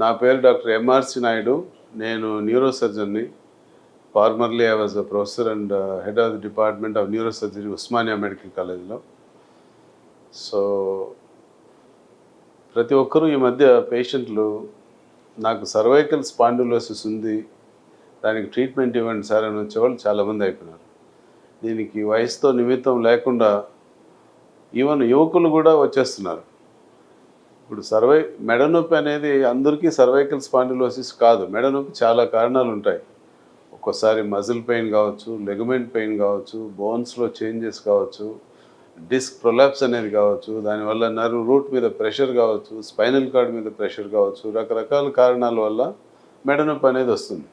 నా పేరు doctor MRC Naidu. నేను neuro సర్జన్ని formerly I was a professor and head of the department of neuro surgery Osmania medical కాలేజ్లో so ప్రతి ఒక్కరూ ఈ మధ్య పేషెంట్లు నాకు సర్వైకల్ స్పాండిలోసిస్ ఉంది. దానికి ట్రీట్మెంట్ ఇవ్వండి సార్ అని వచ్చేవాళ్ళు చాలామంది అయిపోయినారు. దీనికి వయసుతో నిమిత్తం లేకుండా ఈవెన్ యువకులు కూడా వచ్చేస్తున్నారు. ఇప్పుడు సర్వై మెడ నొప్పి అనేది అందరికీ సర్వైకల్ స్పాండిలోసిస్ కాదు. మెడ నొప్పి చాలా కారణాలు ఉంటాయి. ఒక్కోసారి మజిల్ పెయిన్ కావచ్చు లెగమెంట్ పెయిన్ కావచ్చు బోన్స్లో చేంజెస్ కావచ్చు డిస్క్ ప్రొలాప్స్ అనేది కావచ్చు దానివల్ల నర్వ్ రూట్ మీద ప్రెషర్ కావచ్చు స్పైనల్ కార్డ్ మీద ప్రెషర్ కావచ్చు రకరకాల కారణాల వల్ల మెడ నొప్పి అనేది వస్తుంది.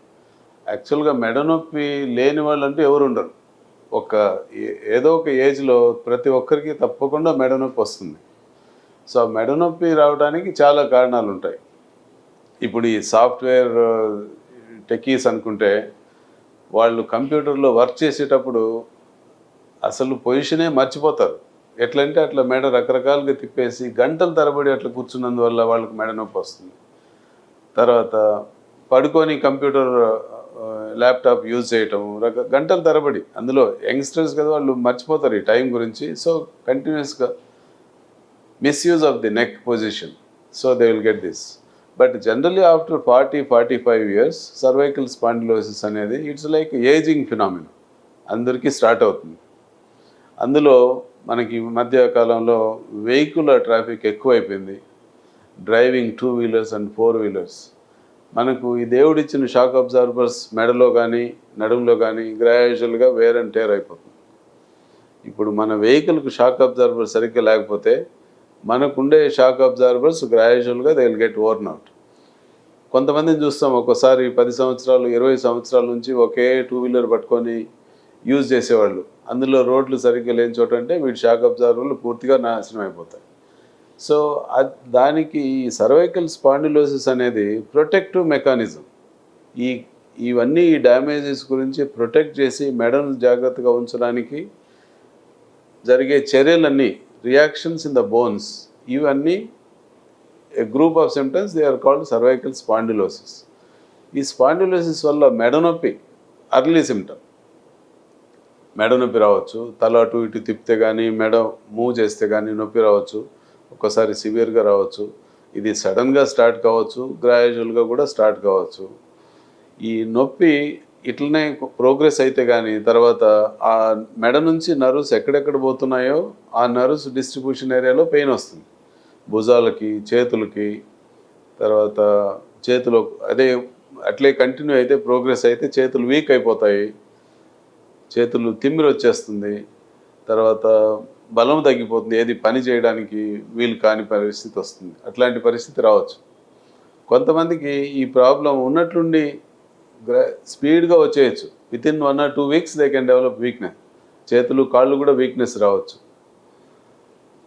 యాక్చువల్గా మెడ నొప్పి లేని వాళ్ళు అంటే ఎవరు ఉండరు ఒక ఏ- ఏదో ఒక ఏజ్లో ప్రతి ఒక్కరికి తప్పకుండా మెడ నొప్పి వస్తుంది. సో మెడనొప్పి రావడానికి చాలా కారణాలు ఉంటాయి ఇప్పుడు ఈ సాఫ్ట్వేర్ టెకీస్ అనుకుంటే వాళ్ళు కంప్యూటర్లో వర్క్ చేసేటప్పుడు అసలు పొజిషనే మర్చిపోతారు. ఎట్లంటే అట్లా మెడ రకరకాలుగా తిప్పేసి గంటల తరబడి అట్లా కూర్చున్నందువల్ల వాళ్ళకి మెడ నొప్పి వస్తుంది. తర్వాత పడుకొని కంప్యూటర్ ల్యాప్టాప్ యూజ్ చేయటం రక గంటల తరబడి అందులో యంగ్స్టర్స్ కదా వాళ్ళు మర్చిపోతారు ఈ టైం గురించి. సో కంటిన్యూస్గా misuse of the neck position so they will get this but generally after forty forty five years cervical spondylosis అనేది ఇట్స్ లైక్ ఏజింగ్ ఫినామిన్ అందరికీ స్టార్ట్ అవుతుంది. అందులో మనకి మధ్యకాలంలో మధ్య కాలంలో ట్రాఫిక్ ఎక్కువైపోయింది. Driving two wheelers and four wheelers మనకు ఈ దేవుడిచ్చిన షాక్ అబ్జార్బర్స్ మెడలో కానీ నడుములో కానీ గ్రాడ్యువల్గా వేర్ అండ్ టేర్ అయిపోతుంది. ఇప్పుడు మన వెహికల్కి షాక్ అబ్జార్బర్ సరిగ్గా లేకపోతే మనకుండే షాక్ అబ్జార్బర్స్ గ్రాడ్యువల్గా they will get worn out కొంతమందిని చూస్తాం ఒక్కోసారి పది సంవత్సరాలు ఇరవై సంవత్సరాల నుంచి ఒకే టూ వీలర్ పట్టుకొని యూజ్ చేసేవాళ్ళు. అందులో రోడ్లు సరిగ్గా లేని చోట అంటే వీటి షాక్ అబ్జర్వర్లు పూర్తిగా నాశనం అయిపోతాయి. సో దానికి ఈ సర్వైకల్ స్పాండిలోసిస్ అనేది ప్రొటెక్టివ్ మెకానిజం ఈ ఇవన్నీ ఈ డ్యామేజెస్ గురించి ప్రొటెక్ట్ చేసి మెడను జాగ్రత్తగా ఉంచడానికి జరిగే చర్యలన్నీ రియాక్షన్స్ ఇన్ ద బోన్స్ ఇవన్నీ a group of symptoms they are called cervical spondylosis ఈ స్పాండిలోసిస్ వల్ల మెడ నొప్పి అర్లీ సిమ్టమ్ మెడ నొప్పి రావచ్చు తల అటు ఇటు తిప్పితే కానీ మెడ మూవ్ చేస్తే కానీ నొప్పి రావచ్చు ఒక్కసారి సివియర్గా రావచ్చు. ఇది సడన్గా స్టార్ట్ కావచ్చు గ్రాడ్యువల్గా కూడా స్టార్ట్ కావచ్చు. ఈ నొప్పి ఇట్లనే ప్రోగ్రెస్ అయితే కానీ తర్వాత ఆ మెడ నుంచి నర్వ్స్ ఎక్కడెక్కడ పోతున్నాయో ఆ నర్వ్స్ డిస్ట్రిబ్యూషన్ ఏరియాలో పెయిన్ వస్తుంది. భుజాలకి చేతులకి తర్వాత చేతులు అదే అట్లే కంటిన్యూ అయితే ప్రోగ్రెస్ అయితే చేతులు వీక్ అయిపోతాయి. చేతులు తిమ్మిరి వచ్చేస్తుంది. తర్వాత బలం తగ్గిపోతుంది. ఏది పని చేయడానికి వీలు కాని పరిస్థితి వస్తుంది. అట్లాంటి పరిస్థితి రావచ్చు. కొంతమందికి ఈ ప్రాబ్లం ఉన్నట్లుండి స్పీడ్గా వచ్చేయచ్చు. Within one or two weeks they can develop weakness చేతులు కాళ్ళు కూడా వీక్నెస్ రావచ్చు.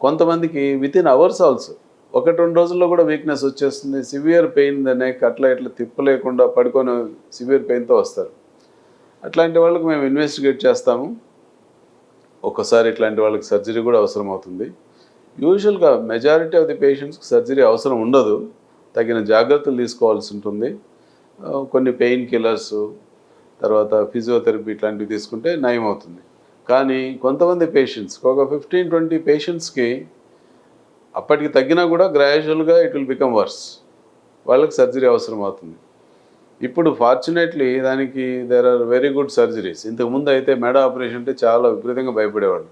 కొంతమందికి విత్ ఇన్ అవర్స్ ఆల్సో ఒకటి రెండు రోజుల్లో కూడా వీక్నెస్ వచ్చేస్తుంది. సివియర్ పెయిన్ ద నెక్ అట్లా ఇట్లా తిప్పలేకుండా పడుకొని సివియర్ పెయిన్తో వస్తారు. అట్లాంటి వాళ్ళకి మేము ఇన్వెస్టిగేట్ చేస్తాము. ఒక్కసారి ఇట్లాంటి వాళ్ళకి సర్జరీ కూడా అవసరం అవుతుంది యూజువల్గా మెజారిటీ ఆఫ్ ది పేషెంట్స్కి సర్జరీ అవసరం ఉండదు. తగిన జాగ్రత్తలు తీసుకోవాల్సి ఉంటుంది. కొన్ని పెయిన్ కిల్లర్స్ తర్వాత ఫిజియోథెరపీ ఇట్లాంటివి తీసుకుంటే నయం అవుతుంది కానీ కొంతమంది పేషెంట్స్ ఒక ఫిఫ్టీన్ ట్వంటీ పేషెంట్స్కి అప్పటికి తగ్గినా కూడా గ్రాడ్యువల్గా ఇట్ విల్ బికమ్ వర్స్. వాళ్ళకి సర్జరీ అవసరం అవుతుంది. ఇప్పుడు ఫార్చునేట్లీ దానికి there are very good surgeries. ఇంతకుముందు అయితే మెడ ఆపరేషన్ అంటే చాలా విపరీతంగా భయపడేవాళ్ళు.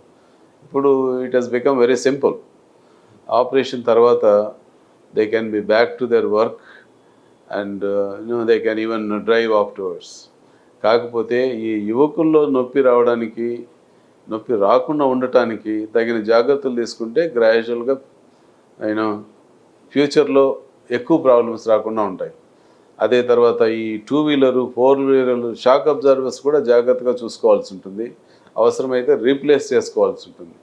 ఇప్పుడు it has become very simple. Operation తర్వాత they can be back to their work and you know they can even drive afterwards కాకపోతే ఈ యువకుల్లో నొప్పి రావడానికి నొప్పి రాకుండా ఉండటానికి తగిన జాగ్రత్తలు తీసుకుంటే గ్రాడ్యువల్గా అయినా ఫ్యూచర్లో ఎక్కువ ప్రాబ్లమ్స్ రాకుండా ఉంటాయి. అదే తర్వాత ఈ టూ వీలరు ఫోర్ వీలర్లు షాక్ అబ్జర్వర్స్ కూడా జాగ్రత్తగా చూసుకోవాల్సి ఉంటుంది. అవసరమైతే రీప్లేస్ చేసుకోవాల్సి ఉంటుంది.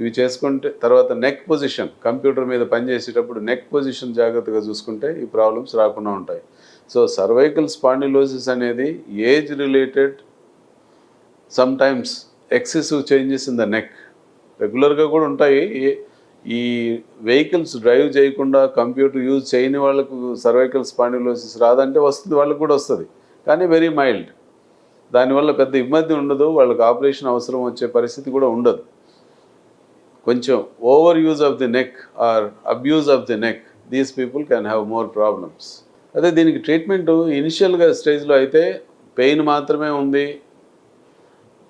ఇవి చేసుకుంటే తర్వాత నెక్ పొజిషన్ కంప్యూటర్ మీద పనిచేసేటప్పుడు నెక్ పొజిషన్ జాగ్రత్తగా చూసుకుంటే ఈ ప్రాబ్లమ్స్ రాకుండా ఉంటాయి. సో సర్వైకల్ స్పాండిలోసిస్ అనేది age related some times excessive changes in the neck రెగ్యులర్గా కూడా ఉంటాయి. ఈ వెహికల్స్ డ్రైవ్ చేయకుండా కంప్యూటర్ యూజ్ చేయని వాళ్ళకు సర్వైకల్ స్పాండిలోసిస్ రాదంటే వస్తుంది వాళ్ళకి కూడా వస్తుంది. కానీ వెరీ మైల్డ్ దానివల్ల పెద్ద ఇబ్బంది ఉండదు వాళ్ళకి ఆపరేషన్ అవసరం వచ్చే పరిస్థితి కూడా ఉండదు. కొంచెం over use of the neck or abuse of the neck these people can have more problems అదే దీనికి ట్రీట్మెంట్ ఇనిషియల్గా స్టేజ్లో అయితే పెయిన్ మాత్రమే ఉంది.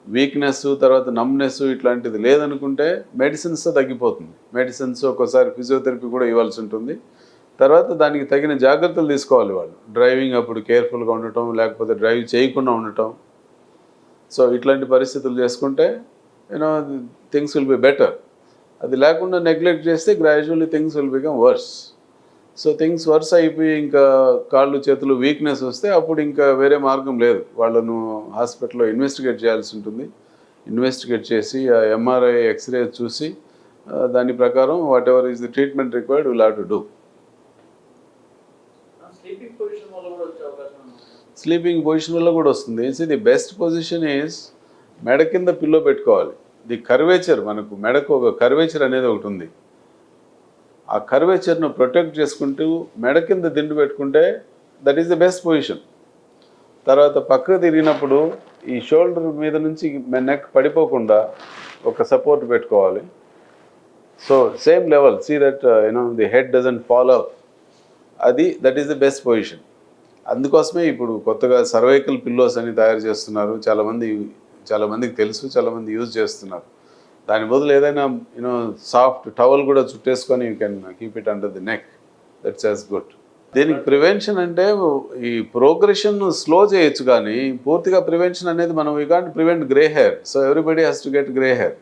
వీక్నెస్ తర్వాత నమ్నెస్ ఇట్లాంటిది లేదనుకుంటే మెడిసిన్స్తో తగ్గిపోతుంది. మెడిసిన్స్ ఒక్కోసారి ఫిజియోథెరపీ కూడా ఇవ్వాల్సి ఉంటుంది. తర్వాత దానికి తగిన జాగ్రత్తలు తీసుకోవాలి వాళ్ళు. డ్రైవింగ్ అప్పుడు కేర్ఫుల్గా ఉండటం లేకపోతే డ్రైవ్ చేయకుండా ఉండటం. సో ఇట్లాంటి పరిస్థితులు చేసుకుంటే you know things will be better అది లేకుండా నెగ్లెక్ట్ చేస్తే gradually things will become worse so things worse అయిపోయి ఇంకా కాళ్ళు చేతులు వీక్నెస్ వస్తే అప్పుడు ఇంకా వేరే మార్గం లేదు. వాళ్ళను హాస్పిటల్లో ఇన్వెస్టిగేట్ చేయాల్సి ఉంటుంది. ఇన్వెస్టిగేట్ చేసి ఆ ఎంఆర్ఐ ఎక్స్రే చూసి దాని ప్రకారం whatever is the treatment required will have to do sleeping position వల్ల కూడా వచ్చే అవకాశం ఉంది? స్లీపింగ్ పొజిషన్ వల్ల కూడా వస్తుంది. See the best position is మెడ కింద పిల్లో పెట్టుకోవాలి. ది కర్వేచర్ మనకు మెడకు ఒక కర్వేచర్ అనేది ఒకటి ఉంది. ఆ కర్వేచర్ను ప్రొటెక్ట్ చేసుకుంటూ మెడ కింద దిండు పెట్టుకుంటే that is the best position తర్వాత పక్కకు తిరిగినప్పుడు ఈ షోల్డర్ మీద నుంచి నెక్ పడిపోకుండా ఒక సపోర్ట్ పెట్టుకోవాలి. So same level see that you know the head doesn't follow అది that is the best position అందుకోసమే ఇప్పుడు కొత్తగా సర్వైకల్ పిల్లోస్ అని తయారు చేస్తున్నారు. చాలామంది చాలామందికి తెలుసు చాలామంది యూజ్ చేస్తున్నారు. దాని బదులు ఏదైనా యూనో సాఫ్ట్ టవల్ కూడా చుట్టేసుకొని you can keep it under the neck that's as good దీనికి ప్రివెన్షన్ అంటే ఈ ప్రోగ్రెషన్ స్లో చేయొచ్చు కానీ పూర్తిగా ప్రివెన్షన్ అనేది మనం you can't prevent grey hair so everybody has to get grey hair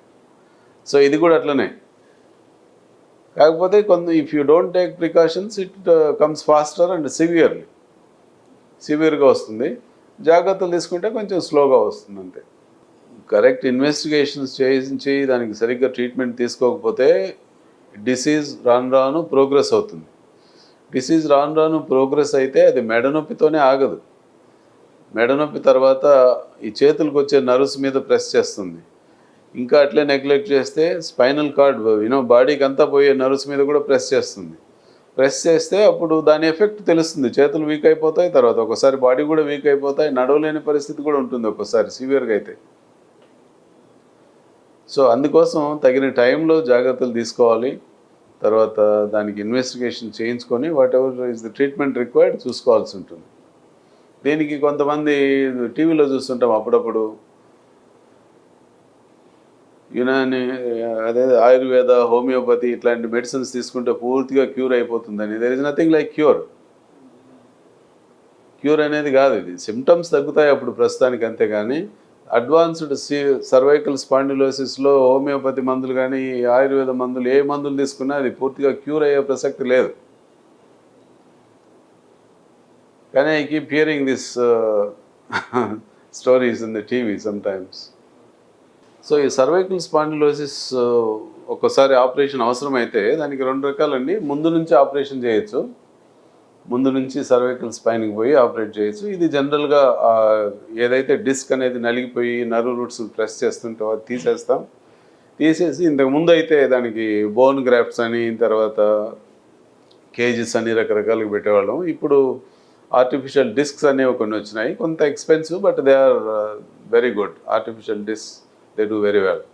so ఇది కూడా అట్లనే. కాకపోతే కొంత if you don't take precautions it comes faster and severely సివియర్గా వస్తుంది. జాగ్రత్తలు తీసుకుంటే కొంచెం స్లోగా వస్తుంది అంతే కరెక్ట్ ఇన్వెస్టిగేషన్స్ చేయించి దానికి సరిగ్గా ట్రీట్మెంట్ తీసుకోకపోతే డిసీజ్ రాను రాను ప్రోగ్రెస్ అవుతుంది. డిసీజ్ రాను రాను ప్రోగ్రెస్ అయితే అది మెడ నొప్పితోనే ఆగదు. మెడ నొప్పి తర్వాత ఈ చేతులకు వచ్చే నర్వ్స్ మీద ప్రెస్ చేస్తుంది. ఇంకా అట్లే నెగ్లెక్ట్ చేస్తే స్పైనల్ కార్డ్ యూనో బాడీకి అంతా పోయే నర్వ్స్ మీద కూడా ప్రెస్ చేస్తుంది. ప్రెస్ చేస్తే అప్పుడు దాని ఎఫెక్ట్ తెలుస్తుంది. చేతులు వీక్ అయిపోతాయి తర్వాత ఒకసారి బాడీ కూడా వీక్ అయిపోతాయి నడవలేని పరిస్థితి కూడా ఉంటుంది ఒక్కోసారి సివియర్గా అయితే. సో అందుకోసం తగిన టైంలో జాగ్రత్తలు తీసుకోవాలి. తర్వాత దానికి ఇన్వెస్టిగేషన్ చేయించుకొని whatever is the treatment required చూసుకోవాల్సి ఉంటుంది. దీనికి కొంతమంది టీవీలో చూస్తుంటాం అప్పుడప్పుడు. యునాని అదే ఆయుర్వేద హోమియోపతి ఇట్లాంటి మెడిసిన్స్ తీసుకుంటే పూర్తిగా క్యూర్ అయిపోతుందని. There is nothing like cure cure అనేది కాదు ఇది. సిమ్టమ్స్ తగ్గుతాయి అప్పుడు ప్రస్తుతానికి అంతే కానీ అడ్వాన్స్డ్ సి సర్వైకల్ స్పాండిలోసిస్లో హోమియోపతి మందులు కానీ ఆయుర్వేద మందులు ఏ మందులు తీసుకున్నా అది పూర్తిగా క్యూర్ అయ్యే ప్రసక్తి లేదు. కానీ I keep hearing this stories in the TV sometimes so ఈ సర్వైకల్ స్పాండిలోసిస్ uh, ఒక్కసారి ఆపరేషన్ అవసరమైతే దానికి రెండు రకాలండి. ముందు నుంచి ఆపరేషన్ చేయొచ్చు. ముందు నుంచి సర్వైకల్ స్పైన్కి పోయి ఆపరేట్ చేయొచ్చు. ఇది జనరల్గా ఏదైతే డిస్క్ అనేది నలిగిపోయి నర్వ్ రూట్స్ ప్రెస్ చేస్తుంటే అది తీసేస్తాం. తీసేసి ఇంతకు ముందు అయితే దానికి బోన్ గ్రాఫ్ట్స్ అని తర్వాత కేజీస్ అని రకరకాలుగా పెట్టేవాళ్ళం. ఇప్పుడు ఆర్టిఫిషియల్ డిస్క్స్ అనేవి కొన్ని వచ్చినాయి. కొంత expensive but they are very good. Artificial disc they do very well.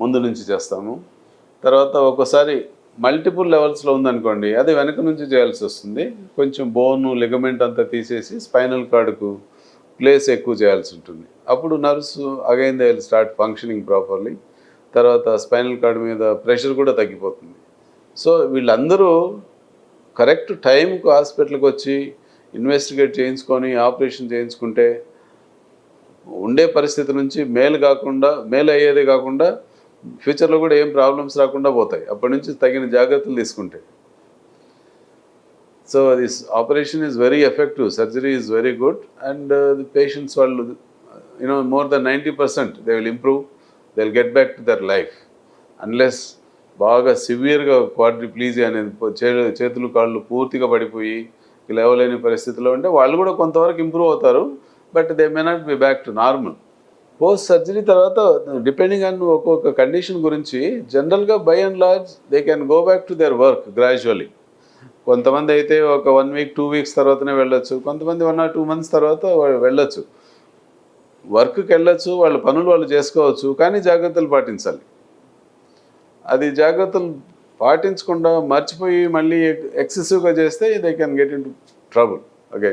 ముందు నుంచి చేస్తాము. తర్వాత ఒక్కోసారి మల్టిపుల్ లెవెల్స్లో ఉందనుకోండి అది వెనక నుంచి చేయాల్సి వస్తుంది. కొంచెం బోను లిగమెంట్ అంతా తీసేసి స్పైనల్ కార్డుకు ప్లేస్ ఎక్కువ చేయాల్సి ఉంటుంది. అప్పుడు nerves again they will start functioning properly. తర్వాత స్పైనల్ కార్డ్ మీద ప్రెషర్ కూడా తగ్గిపోతుంది. సో వీళ్ళందరూ కరెక్ట్ టైంకు హాస్పిటల్కి వచ్చి ఇన్వెస్టిగేట్ చేయించుకొని ఆపరేషన్ చేయించుకుంటే ఉండే పరిస్థితి నుంచి మేలు కాకుండా మేలు అయ్యేదే కాకుండా ఫ్యూచర్లో కూడా ఏం ప్రాబ్లమ్స్ రాకుండా పోతాయి. అప్పటి నుంచి తగిన జాగ్రత్తలు తీసుకుంటే. So this operation is very effective surgery is very good and the patients వాళ్ళు you know more than ninety percent they will improve they will get back to their life unless బాగా సివియర్గా క్వాడ్రిప్లీజియా అనేది చే- చేతులు కాళ్ళు పూర్తిగా పడిపోయి లేవలేని పరిస్థితిలో ఉంటే వాళ్ళు కూడా కొంతవరకు ఇంప్రూవ్ అవుతారు. But they may not be back to normal post surgery తర్వాత డిపెండింగ్ ఆన్ ఒక్కొక్క కండిషన్ గురించి జనరల్గా by and large they can go back to their work gradually కొంతమంది అయితే ఒక వన్ వీక్ టూ వీక్స్ తర్వాతనే వెళ్ళొచ్చు. కొంతమంది వన్ ఆర్ టూ మంత్స్ తర్వాత వాళ్ళు వెళ్ళొచ్చు. వర్క్కి వెళ్ళొచ్చు వాళ్ళ పనులు వాళ్ళు చేసుకోవచ్చు కానీ జాగ్రత్తలు పాటించాలి. అది జాగ్రత్తలు పాటించకుండా మర్చిపోయి మళ్ళీ ఎక్సెసివ్గా చేస్తే they can get in trouble okay